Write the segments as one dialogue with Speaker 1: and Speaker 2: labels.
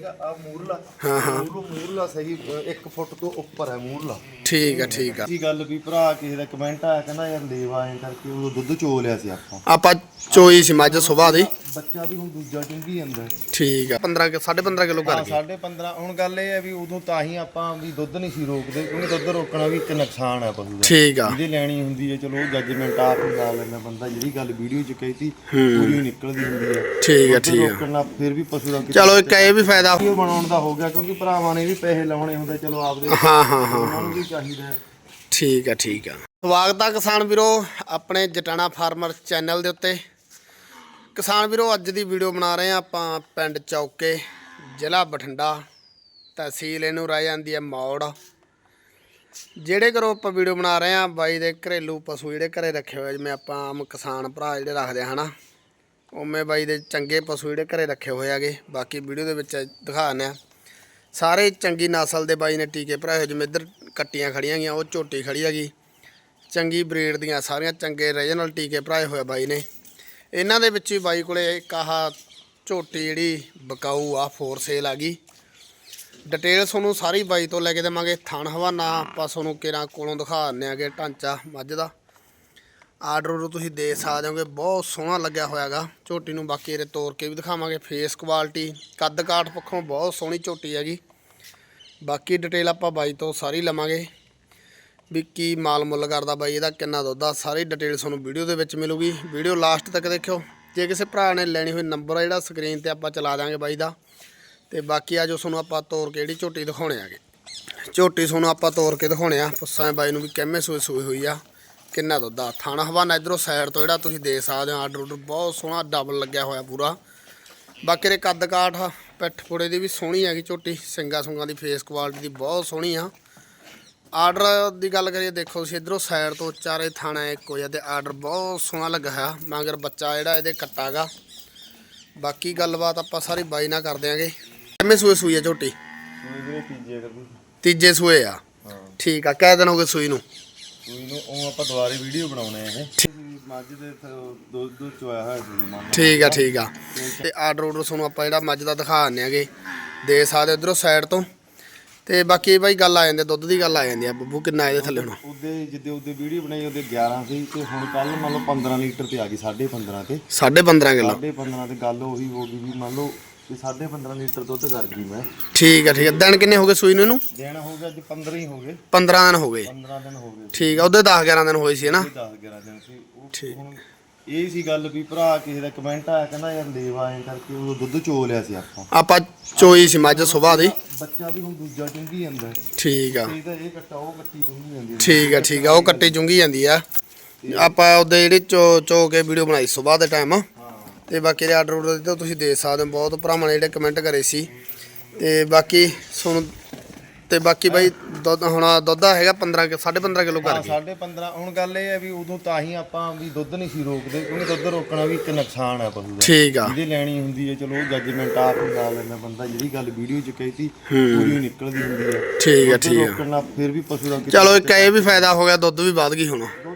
Speaker 1: ਹੈਗਾ ਆ ਮੂਰਲਾ।
Speaker 2: ਹਾਂ, ਹਾਂ।
Speaker 1: ਮੂਰਲਾ ਮੂਰਲਾ ਸਹੀ 1 ਫੁੱਟ ਤੋਂ ਉੱਪਰ ਹੈ ਮੂਰਲਾ।
Speaker 2: ਠੀਕ ਆ ਠੀਕ ਆ।
Speaker 1: ਇਹ ਗੱਲ ਵੀ ਭਰਾ ਕਿਸੇ ਦਾ ਕਮੈਂਟ ਆਇਆ ਕਹਿੰਦਾ ਯਾਰ ਲੇਵਾ ਐਂ ਕਰਕੇ ਉਹ ਦੁੱਧ ਚੋ ਲਿਆ ਸੀ ਆਪਾਂ।
Speaker 2: ਆਪਾਂ ਚੋਈ ਸੀ ਮੱਝ ਸੁਬਾਹ ਦੀ।
Speaker 1: ਬੱਚਾ ਵੀ ਹੁਣ ਦੂਜਾ ਚੁੰਗੀ ਜਾਂਦਾ।
Speaker 2: ਠੀਕ ਆ 15 15.5 ਕਿਲੋ ਕਰ
Speaker 1: ਹਾਂ
Speaker 2: ਗਈ
Speaker 1: ਸਾਢੇ 15 ਹੁਣ ਗੱਲ ਇਹ ਹੈ ਵੀ ਉਦੋਂ ਤਾਂ ਹੀ ਆਪਾਂ ਵੀ ਦੁੱਧ ਨਹੀਂ ਸੀ ਰੋਕਦੇ ਕਿਉਂਕਿ ਦੁੱਧ ਰੋਕਣਾ ਵੀ ਇੱਕ ਨੁਕਸਾਨ ਹੈ ਪਸ਼ੂ ਦਾ।
Speaker 2: ਠੀਕ ਆ।
Speaker 1: ਜਿਹਦੇ ਲੈਣੀ ਹੁੰਦੀ ਹੈ ਚਲੋ ਜੱਜਮੈਂਟ ਆਪ ਹੀ ਲਾ ਲੈਂਦਾ ਬੰਦਾ ਜਿਹੜੀ ਗੱਲ ਵੀਡੀਓ 'ਚ ਕਹੀ ਤੀ ਪੂਰੀ ਨਿਕਲਦੀ ਹੁੰਦੀ ਹੈ।
Speaker 2: ਠੀਕ ਆ
Speaker 1: ਦੁੱਧ
Speaker 2: ਠੀਕ ਆ।
Speaker 1: ਰੋਕਣ ਫਿਰ ਵੀ ਪਸ਼ੂ ਦਾ
Speaker 2: ਚਲੋ ਇੱਕ ਇਹ ਵੀ ਫਾਇਦਾ।
Speaker 1: ਵੀਡੀਓ ਬਣਾਉਣ ਦਾ ਹੋ ਗਿਆ ਕਿਉਂਕਿ ਭਰਾਵਾਂ ਨੇ ਵੀ ਪੈਸੇ ਲਾਉਣੇ ਹੁੰਦੇ ਚਲੋ ਆਪਦੇ
Speaker 2: ਹਾਂ ਹਾਂ ਹਾਂ।
Speaker 1: ਉਹਨਾਂ ਨੂੰ ਵੀ ਚਾਹੀਦਾ ਹੈ।
Speaker 2: ਠੀਕ ਆ ਠੀਕ ਆ। ਸਵਾਗਤ ਆ ਕਿਸਾਨ ਵੀਰੋ ਆਪਣੇ ਜਟਾਣਾ ਫਾਰਮਰ ਚੈਨਲ ਦੇ ਉੱਤੇ। ਕਿਸਾਨ ਵੀਰੋ, ਅੱਜ ਦੀ ਵੀਡੀਓ ਬਣਾ ਰਹੇ ਆ ਆਪਾਂ ਪਿੰਡ ਚੌਕੇ, ਜ਼ਿਲ੍ਹਾ ਬਠਿੰਡਾ, ਤਹਿਸੀਲ ਇਹਨੂੰ ਰਹਿ ਜਾਂਦੀ ਹੈ ਮੌੜ। ਜਿਹੜੇ ਘਰੋਂ ਆਪਾਂ ਵੀਡੀਓ ਬਣਾ ਰਹੇ ਆ ਬਾਈ ਦੇ ਘਰੇਲੂ ਪਸ਼ੂ ਜਿਹੜੇ ਘਰੇ ਰੱਖੇ ਹੋਏ ਜਿਵੇਂ ਆਪਾਂ ਆਮ ਕਿਸਾਨ ਭਰਾ ਜਿਹੜੇ ਰੱਖਦੇ ਆ, ਹਨਾ? ਉਵੇਂ ਬਾਈ ਦੇ ਚੰਗੇ ਪਸ਼ੂ ਜਿਹੜੇ ਘਰੇ ਰੱਖੇ ਹੋਏ ਹੈਗੇ ਬਾਕੀ ਵੀਡੀਓ ਦੇ ਵਿੱਚ ਦਿਖਾਉਂਦੇ ਆ ਸਾਰੇ ਚੰਗੀ ਨਸਲ ਦੇ ਬਾਈ ਨੇ ਟੀਕੇ ਭਰਾਏ ਹੋਏ, ਜਿਵੇਂ ਇੱਧਰ ਕੱਟੀਆਂ ਖੜੀਆਂ ਗਈਆਂ, ਉਹ ਝੋਟੀ ਖੜੀ ਹੈਗੀ। ਚੰਗੀ ਬਰੀਡ ਦੀਆਂ ਸਾਰੀਆਂ ਚੰਗੇ ਰੀਜਨਲ ਟੀਕੇ ਭਰਾਏ ਹੋਏ ਬਾਈ ਨੇ। ਇਹਨਾਂ ਦੇ ਵਿੱਚ ਹੀ ਬਾਈ ਕੋਲੇ ਇੱਕ ਆਹ ਝੋਟੀ ਜਿਹੜੀ ਬਕਾਊ ਆ ਫੋਰ ਸੇਲ ਆ ਗਈ। ਡਿਟੇਲ ਤੁਹਾਨੂੰ ਸਾਰੀ ਬਾਈ ਤੋਂ ਲੈ ਕੇ ਦੇਵਾਂਗੇ। ਥਣ, ਹਵਾਨਾ, ਆਪਾਂ ਤੁਹਾਨੂੰ ਕਿਰਾਂ ਕੋਲੋਂ ਦਿਖਾ ਦਿੰਦੇ ਆਗੇ, ਢਾਂਚਾ, ਮੱਝ ਦਾ। ਆਰਡਰ ਉਹ ਤੁਸੀਂ ਦੇ ਸਕਦੇ ਹੋਗੇ, ਬਹੁਤ ਸੋਹਣਾ ਲੱਗਿਆ ਹੋਇਆਗਾ। ਝੋਟੀ ਨੂੰ ਬਾਕੀ ਇਹਦੇ ਤੋੜ ਕੇ ਵੀ ਦਿਖਾਵਾਂਗੇ। ਫੇਸ ਕੁਆਲਿਟੀ ਕੱਦ ਕਾਠ ਪੱਖੋਂ ਬਹੁਤ ਸੋਹਣੀ ਝੋਟੀ ਹੈਗੀ। ਬਾਕੀ ਡਿਟੇਲ ਆਪਾਂ ਬਾਈ ਤੋਂ ਸਾਰੀ ਲਵਾਂਗੇ। ਵੀ ਕੀ ਮਾਲ ਮੁੱਲ ਕਰਦਾ ਬਾਈ, ਇਹਦਾ ਕਿੰਨਾ ਦੁੱਧ ਆ, ਸਾਰੀ ਡਿਟੇਲ ਤੁਹਾਨੂੰ ਵੀਡੀਓ ਦੇ ਵਿੱਚ ਮਿਲੂਗੀ। ਵੀਡੀਓ ਲਾਸਟ ਤੱਕ ਦੇਖਿਓ। ਜੇ ਕਿਸੇ ਭਰਾ ਨੇ ਲੈਣੀ ਹੋਈ ਨੰਬਰ ਆ ਜਿਹੜਾ ਸਕਰੀਨ ਤੇ ਆਪਾਂ ਚਲਾ ਦਾਂਗੇ ਬਾਈ ਦਾ। ਤੇ ਬਾਕੀ ਆ ਜੋ ਤੁਹਾਨੂੰ ਆਪਾਂ ਤੋਰ ਕੇ ਜਿਹੜੀ ਝੋਟੀ ਦਿਖਾਉਣੇ ਆਗੇ। ਝੋਟੀ ਤੁਹਾਨੂੰ ਆਪਾਂ ਤੋਰ ਕੇ ਦਿਖਾਉਣੇ ਆ। ਪੁੱਸਾਂ ਬਾਈ ਨੂੰ ਵੀ ਕਿੰਮੇ ਸੂਈ ਸੂਈ ਹੋਈ ਆ, ਕਿੰਨਾ ਦੁੱਧ ਆ। ਥਾਣਾ ਹਵਾਨਾ ਇਧਰੋਂ ਸਾਈਡ ਤੋਂ ਜਿਹੜਾ ਤੁਸੀਂ ਦੇ ਸਕਦੇ ਹੋ ਆਰਡਰ ਆਰਡਰ ਬਹੁਤ ਸੋਹਣਾ ਡਬਲ ਲੱਗਿਆ ਹੋਇਆ ਪੂਰਾ। ਬਾਕੀ ਦੇ ਕੱਦ ਕਾਠ, ਪਿੱਠ ਪੁੜੇ ਦੀ ਵੀ ਸੋਹਣੀ ਹੈਗੀ ਝੋਟੀ। ਸਿੰਗਾ ਸੁੰਗਾ ਦੀ ਫੇਸ ਕੁਆਲਿਟੀ ਦੀ ਬਹੁਤ ਸੋਹਣੀ ਆ। ਆਰਡਰ ਦੀ ਗੱਲ ਕਰੀਏ ਦੇਖੋ ਤੁਸੀਂ ਇਧਰੋਂ ਸਾਈਡ ਤੋਂ ਚਾਰੇ ਥਾਣਾ ਇੱਕੋ ਜਿਹਾ ਤੇ ਆਰਡਰ ਬਹੁਤ ਸੋਹਣਾ ਲੱਗਾ ਹੈ ਮਗਰ ਬੱਚਾ ਜਿਹੜਾ ਇਹਦੇ ਕੱਟਾਗਾ ਬਾਕੀ ਗੱਲਬਾਤ ਆਪਾਂ ਸਾਰੀ ਬਾਈ ਨਾਲ ਕਰ ਦਿਆਂਗੇ। ਕਿੰਨੇ ਸੂਏ ਸੂਈ ਆ ਝੋਟੀ?
Speaker 1: ਤੀਜੇ
Speaker 2: ਸੂਏ ਆ?
Speaker 1: ਹਾਂ।
Speaker 2: ਠੀਕ ਆ ਕਹਿ ਦਿਨ ਹੋ ਗਏ ਸੂਈ ਨੂੰ?
Speaker 1: ਕੋਈ ਨੂੰ ਉਹ ਆਪਾਂ ਦੁਬਾਰੇ ਵੀਡੀਓ ਬਣਾਉਣੇ ਆ ਇਹ। ਮੱਝ ਦੇ ਥ- ਦੁੱਧ ਦੁੱਧ ਚੋਇਆ ਹੋਇਆ ਸੀ ਮਨ
Speaker 2: ਠੀਕ ਆ ਠੀਕ ਆ। ਤੇ ਆਰਡਰ ਆਰਡਰ ਤੁਹਾਨੂੰ ਆਪਾਂ ਜਿਹੜਾ ਮੱਝ ਦਾ ਦਿਖਾ ਦਿੰਦੇ ਆਗੇ ਦੇ ਸਕਦੇ ਇਧਰੋਂ ਸਾਈਡ ਤੋਂ। ਤੇ ਬਾਕੀ ਬਾਈ ਗੱਲ ਆ ਜਾਂਦੀ ਆ, ਦੁੱਧ ਦੀ ਗੱਲ ਆ ਜਾਂਦੀ ਆ ਬੱਬੂ ਕਿੰਨਾ ਇਹਦੇ ਥੱਲੇ ਹੁਣ?
Speaker 1: ਉਹਦੇ ਜਿੱਦੇ ਉਹਦੇ ਵੀਡੀਓ ਬਣਾਈ ਉਹਦੇ 11 ਸੀ ਤੇ ਹੁਣ ਕੱਲ ਮੰਨ ਲਓ 15 ਲੀਟਰ ਤੇ ਆ ਗਈ 15.5 ਤੇ।
Speaker 2: 15.5 ਕਿਲੋ।
Speaker 1: 15.5 ਤੇ ਗੱਲ ਉਹੀ ਹੋ ਗਈ ਵੀ ਮੰਨ ਲਓ ਕਿ 15.5 ਲੀਟਰ ਦੁੱਧ ਕਰ ਗਈ ਮੈਂ।
Speaker 2: ਠੀਕ ਆ ਠੀਕ ਆ। ਦਿਨ ਕਿੰਨੇ ਹੋ ਗਏ ਸੂਈ ਨੂੰ ਇਹਨੂੰ?
Speaker 1: ਦਿਨ ਹੋ ਗਿਆ ਅੱਜ 15 ਹੀ ਹੋ ਗਏ।
Speaker 2: 15 ਦਿਨ ਹੋ ਗਏ।
Speaker 1: 15 ਦਿਨ ਹੋ ਗਏ।
Speaker 2: ਠੀਕ ਆ ਉਹਦੇ 10 11 ਦਿਨ ਹੋਏ ਸੀ ਨਾ?
Speaker 1: 10 11 ਦਿਨ ਸੀ। ਉਹ
Speaker 2: ਠੀਕ।
Speaker 1: ਹੁਣ ਇਹ ਸੀ ਗੱਲ ਵੀ ਭਰਾ ਕਿਸੇ ਦਾ ਕਮੈਂਟ ਆਇਆ ਕਹਿੰਦਾ ਯਾਰ ਲੇਵਾ ਐਂ ਕਰਕੇ ਉਹ ਦੁੱਧ ਚੋ ਲਿਆ ਸੀ ਆਪਾਂ।
Speaker 2: ਆਪਾਂ ਚੋਈ ਸੀ ਮੱਝ ਸੁਬਾਹ ਦੀ।
Speaker 1: ਬੱਚਾ ਵੀ ਹੁਣ ਦੂਜਾ ਚੁੰਗੀ ਜਾਂਦਾ। ਹੈ।
Speaker 2: ਠੀਕ ਆ।
Speaker 1: ਇਹ ਤਾਂ ਇਹ ਕੱਟਾ ਉਹ ਕੱਟੀ ਚੁੰਗੀ ਜਾਂਦੀ ਹੈ
Speaker 2: ਠੀਕ ਆ ਠੀਕ ਆ ਉਹ ਕੱਟੀ ਚੁੰਗੀ ਜਾਂਦੀ ਆ। ਆਪਾਂ ਉਹਦੇ ਜਿਹੜੀ ਚੋ ਚੋ ਕੇ ਵੀਡੀਓ ਬਣਾਈ ਸੁਬਾਹ ਦੇ ਟਾਈਮ
Speaker 1: ਹਾਂ
Speaker 2: ਤੇ ਬਾਕੀ ਦੇ ਆਰਡਰ ਦਿੱਤੇ ਤੁਸੀਂ ਦੇ ਸਕਦੇ ਹੋ ਬਹੁਤ ਭਰਾਵਾਂ ਨੇ ਜਿਹੜੇ ਕਮੈਂਟ ਕਰੇ ਸੀ। ਤੇ ਬਾਕੀ ਸੁਣ ਤੇ ਬਾਕੀ ਬਾਈ ਦੁੱਧ ਹੁਣ ਦੁੱਧ ਹੈਗਾ 15 ਕਿ 15.5 ਕਿਲੋ ਕਰ
Speaker 1: ਹਾਂ,
Speaker 2: ਗਈ
Speaker 1: ਸਾਢੇ 15 ਹੁਣ ਗੱਲ ਇਹ ਹੈ ਵੀ ਉਦੋਂ ਤਾਂ ਹੀ ਆਪਾਂ ਵੀ ਦੁੱਧ ਨਹੀਂ ਸੀ ਰੋਕਦੇ ਕਿਉਂਕਿ ਦੁੱਧ ਰੋਕਣਾ ਵੀ ਇੱਕ ਨੁਕਸਾਨ ਹੈ ਪਸ਼ੂ ਦਾ।
Speaker 2: ਠੀਕ ਆ।
Speaker 1: ਜਿਹਦੇ ਲੈਣੀ ਹੁੰਦੀ ਹੈ ਚਲੋ ਜੱਜਮੈਂਟ ਆਪ ਹੀ ਲਾ ਲੈਂਦਾ ਬੰਦਾ ਜਿਹੜੀ ਗੱਲ ਵੀਡੀਓ 'ਚ ਕਹੀ ਤੀ ਪੂਰੀ ਨਿਕਲਦੀ ਹੁੰਦੀ ਹੈ।
Speaker 2: ਠੀਕ ਆ
Speaker 1: ਦੁੱਧ
Speaker 2: ਠੀਕ ਆ।
Speaker 1: ਰੋਕਣ ਨਾਲ ਫਿਰ ਵੀ ਪਸ਼ੂ ਦਾ ਕਿਤੇ-
Speaker 2: ਚਲੋ ਇੱਕ ਇਹ ਵੀ ਫਾਇਦਾ ਹੋ ਗਿਆ ਦੁੱਧ ਵੀ ਵੱਧ ਗਈ ਹੁਣ।
Speaker 1: ਦੁੱਧ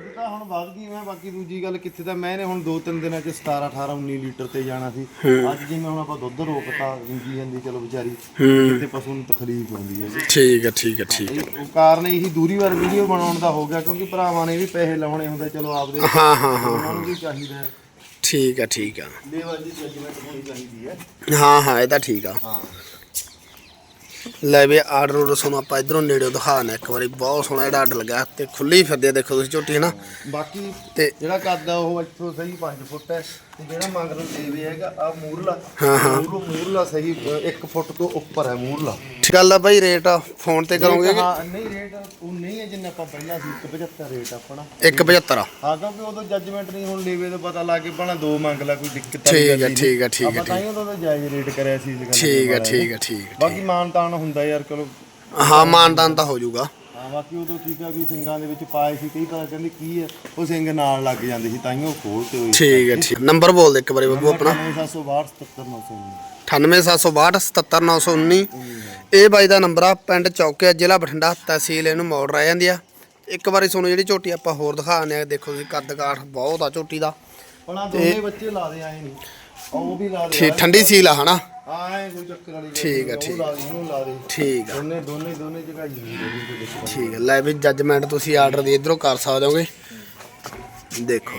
Speaker 1: ਵੱਧ ਗਈ ਮੈਂ ਬਾਕੀ ਦੂਜੀ ਗੱਲ ਕਿੱਥੇ ਤਾਂ ਮੈਂ ਨੇ ਹੁਣ 2-3 ਦਿਨਾਂ 'ਚ 17 18 19 ਲੀਟਰ ਤੇ ਜਾਣਾ ਸੀ। ਅੱਜ ਜਿਵੇਂ ਹੁਣ ਆਪਾਂ ਦੁੱਧ ਰੋਕਤਾ ਜਿੰਦੀ ਜਾਂਦੀ ਚਲੋ ਵਿਚਾਰੀ ਕਿਤੇ ਪਸ਼ੂ ਨੂੰ ਤਕਲੀਫ ਹੁੰਦੀ ਹੈ ਜੀ।
Speaker 2: ਠੀਕ ਆ ਠੀਕ ਆ ਠੀਕ।
Speaker 1: ਇਹ- ਉਹ ਕਾਰਨ ਇਹੀ ਦੂਰੀ ਵਾਰ ਵੀਡੀਓ ਬਣਾਉਣ ਦਾ ਹੋ ਗਿਆ ਕਿਉਂਕਿ ਭਰਾਵਾਂ ਨੇ ਵੀ ਪੈਸੇ ਲਾਉਣੇ ਹੁੰਦੇ ਚਲੋ ਆਪਦੇ
Speaker 2: ਹਾਂ ਹਾਂ ਹਾਂ
Speaker 1: ਉਹਨਾਂ ਨੂੰ ਵੀ ਚਾਹੀਦਾ ਹੈ।
Speaker 2: ਠੀਕ ਆ ਠੀਕ ਆ
Speaker 1: ਲੇਵਲ ਦੀ ਜੱਜਮੈਂਟ ਹੋਣੀ ਚਾਹੀਦੀ ਹੈ।
Speaker 2: ਹਾਂ ਹਾਂ ਇਹ ਤਾਂ ਠੀਕ ਆ।
Speaker 1: ਹਾਂ।
Speaker 2: ਲੈ ਵੀ ਆਰਡਰ ਆਰਡਰ ਸਾਨੂੰ ਆਪਾਂ ਇਧਰੋਂ ਨੇੜੇ ਦਿਖਾਣਾ ਇੱਕ ਵਾਰੀ। ਬਹੁਤ ਸੋਹਣਾ ਜਿਹੜਾ ਆਰਡਰ ਲੱਗਾ ਤੇ ਖੁੱਲੀ ਫਿਰਦੀ ਦੇਖੋ ਤੁਸੀਂ ਝੋਟੀ ਹੈ ਨਾ
Speaker 1: ਬਾਕੀ
Speaker 2: ਤੇ
Speaker 1: ਜਿਹੜਾ ਕੱਦ ਉਹ ਇੱਥੋਂ ਸਹੀ 5 ਫੁੱਟ ਹੈ ਤੇ ਜਿਹੜਾ ਮੰਗਰੋਂ ਦੇਵੇ ਹੈਗਾ ਆ ਮੂਰਲਾ।
Speaker 2: ਹਾਂ, ਹਾਂ।
Speaker 1: ਮੂਰਲਾ ਸਹੀ 1 ਫੁੱਟ ਤੋਂ ਉੱਪਰ ਹੈ ਮੂਰਲਾ।
Speaker 2: ਗੱਲ ਆ ਬਾਈ ਰੇਟ ਫੋਨ ਤੇ ਕਰੋਗੇ ਕਿ?
Speaker 1: ਹਾਂ ਨਹੀਂ ਰੇਟ ਉਹ ਨਹੀਂ ਹੈ ਜਿੰਨਾ ਆਪਾਂ ਪਹਿਲਾਂ ਸੀ 175 ਰੇਟ ਆਪਣਾ।
Speaker 2: 175 ਆ।
Speaker 1: ਹਾਂ ਕਿਉਂਕਿ ਉਦੋਂ ਜੱਜਮੈਂਟ ਨਹੀਂ ਹੁਣ ਲੇਵੇ ਦਾ ਪਤਾ ਲੱਗ ਕੇ ਬਣਾ ਦੋ ਮੰਗ ਲਾ ਕੋਈ ਦਿੱਕਤ
Speaker 2: ਠੀਕ
Speaker 1: ਵਾਲੀ
Speaker 2: ਹੈ,
Speaker 1: ਗੱਲ
Speaker 2: ਠੀਕ ਹੈ, ਠੀਕ ਹੈ,
Speaker 1: ਆਪਾਂ ਤਾਂ ਹੀ ਉਦੋਂ ਜਾਇਜ਼ ਰੇਟ ਕਰਿਆ ਸੀ ਇਸ ਗੱਲ
Speaker 2: ਠੀਕ ਆ। ਠੀਕ ਆ ਠੀਕ ਆ,
Speaker 1: ਬਾਕੀ ਮਾਨ ਤਾਨ ਹੁੰਦਾ ਯਾਰ ਚਲੋ।
Speaker 2: ਠੀਕ ਹਾਂ ਮਾਨਦਾਨ ਤਾਂ ਹੋ ਜਾਊਗਾ।
Speaker 1: ਹਾਂ ਬਾਕੀ ਉਦੋਂ ਠੀਕ ਆ ਵੀ ਸਿੰਘਾਂ ਦੇ ਵਿੱਚ ਪਾਏ ਸੀ ਕਈ ਤਾਂ ਕਹਿੰਦੇ ਕੀ ਹੈ ਉਹ ਸਿੰਘ ਨਾਲ ਲੱਗ ਜਾਂਦੇ ਸੀ ਤਾਂ ਹੀ ਉਹ ਖੋਲਤੇ ਹੋਏ
Speaker 2: ਠੀਕ ਹੈ ਠੀਕ ਨੰਬਰ ਬੋਲ ਦੇ ਇੱਕ ਵਾਰੀ ਬੱਬੂ ਆਪਣਾ।
Speaker 1: 9762
Speaker 2: 98762 ਇਹ ਬਾਈ ਦਾ ਨੰਬਰ ਆ ਪਿੰਡ ਚੌਕੇ ਜ਼ਿਲ੍ਹਾ ਬਠਿੰਡਾ ਤਹਿਸੀਲ ਇਹਨੂੰ ਮੋੜ ਰਹਿ ਜਾਂਦੀ ਆ। ਇੱਕ ਵਾਰੀ ਤੁਹਾਨੂੰ ਜਿਹੜੀ ਝੋਟੀ ਆਪਾਂ ਹੋਰ ਦਿਖਾਉਂਦੇ ਆ ਦੇਖੋ ਤੁਸੀਂ ਕੱਦ ਕਾਠ ਬਹੁਤ ਆ ਝੋਟੀ ਦਾ।
Speaker 1: ਪਣਾ ਦੋਨੇ ਬੱਚੇ ਲਾ ਦੇ ਆਏ ਨਹੀਂ। ਉਹ ਵੀ ਲਾ ਦੇ
Speaker 2: ਠੀਕ ਠੰਡੀ ਸੀਲ ਆ ਹਨਾ?
Speaker 1: ਆਏ ਕੋਈ ਚੱਕਰ ਵਾਲੀ
Speaker 2: ਠੀਕ
Speaker 1: ਨਹੀਂ,
Speaker 2: ਠੀਕ। ਆ।
Speaker 1: ਦੋਨੇ ਦੋਨੇ ਦੋਨੇ ਜਗ੍ਹਾ।
Speaker 2: ਠੀਕ ਹੈ ਲੈ ਵੀ ਜੱਜਮੈਂਟ ਤੁਸੀਂ ਆਰਡਰ ਦੀ ਇਧਰੋਂ ਕਰ ਸਕਦੇ ਹੋਗੇ। ਦੇਖੋ